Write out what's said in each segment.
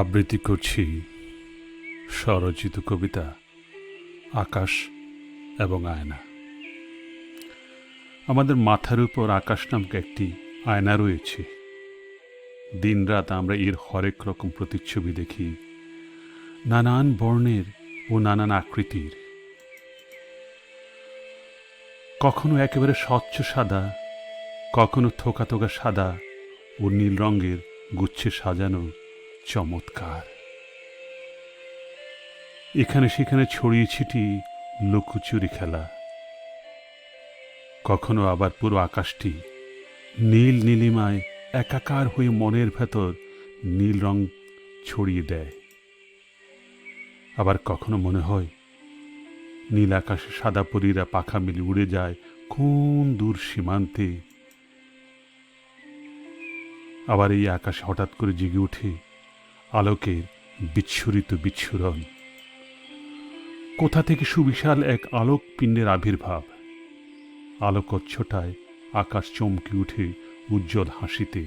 আবৃত্তি করছি স্বরচিত কবিতা, আকাশ এবং আয়না। আমাদের মাথার উপর আকাশ নামক একটি আয়না রয়েছে। দিনরাত আমরা এর হরেক রকম প্রতিচ্ছবি দেখি, নানান বর্ণের ও নানান আকৃতির। কখনো একেবারে স্বচ্ছ সাদা, কখনো থোকা থোকা সাদা ও নীল রঙের গুচ্ছে সাজানো চমৎকার। এখানে সেখানে ছড়িয়ে ছিটিয়ে লুকোচুরি খেলা। কখনো আবার পুরো আকাশটি নীল নীলিমায় একাকার হয়ে মনের ভেতর নীল রং ছড়িয়ে দেয়। আবার কখনো মনে হয় নীল আকাশে সাদা পরীরা পাখা মিলে উড়ে যায় কোন দূর সীমান্তে। আবার এই আকাশে হঠাৎ করে জেগে ওঠে আলোকের বিচ্ছুরিত বিচ্ছুরণ। কোথা থেকে সুবিশাল এক আলোক পিণ্ডের আবির্ভাব? আলোকচ্ছটায় আকাশ চমকে উঠে উজ্জ্বল হাসিতে।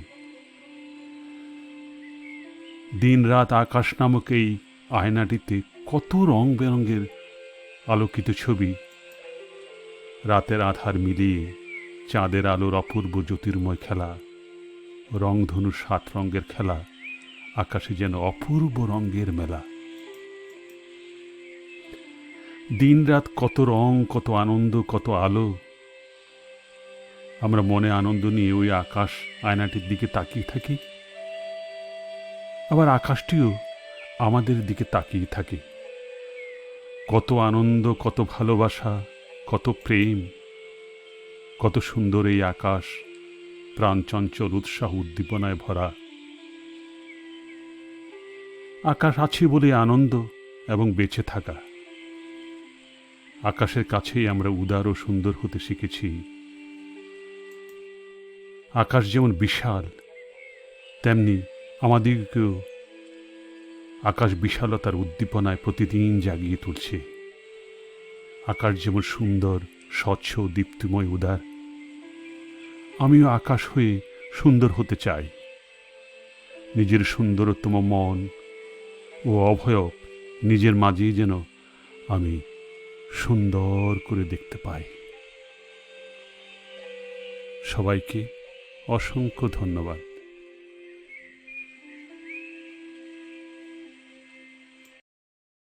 দিন রাত আকাশ নামক এই আয়নাটিতে কত রং বেরঙের আলোকিত ছবি। রাতের আধার মিলিয়ে চাঁদের আলোর অপূর্ব জ্যোতির্ময় খেলা রংধনু সাত রঙের খেলা। আকাশে যেন অপূর্ব রঙের মেলা। দিনরাত কত রং, কত আনন্দ, কত আলো। আমরা মনে আনন্দ নিয়ে ওই আকাশ আয়নাটির দিকে তাকিয়ে থাকি। আবার আকাশটিও আমাদের দিকে তাকিয়ে থাকে। কত আনন্দ, কত ভালোবাসা, কত প্রেম, কত সুন্দর এই আকাশ, প্রাণচঞ্চল উৎসাহ উদ্দীপনায় ভরা। আকাশ আছে বলে আনন্দ এবং বেঁচে থাকা। আকাশের কাছেই আমরা উদার ও সুন্দর হতে শিখেছি। আকাশ যেমন বিশাল, তেমনি আমাদেরকেও আকাশ বিশালতার উদ্দীপনায় প্রতিদিন জাগিয়ে তুলছে। আকাশ যেমন সুন্দর, স্বচ্ছ দীপ্তিময় উদার, আমিও আকাশ হয়ে সুন্দর হতে চাই। নিজের সুন্দরতম মন ও অভয়ব নিজের মাঝেই যেন আমি সুন্দর করে দেখতে পাই। সবাইকে অসংখ্য ধন্যবাদ।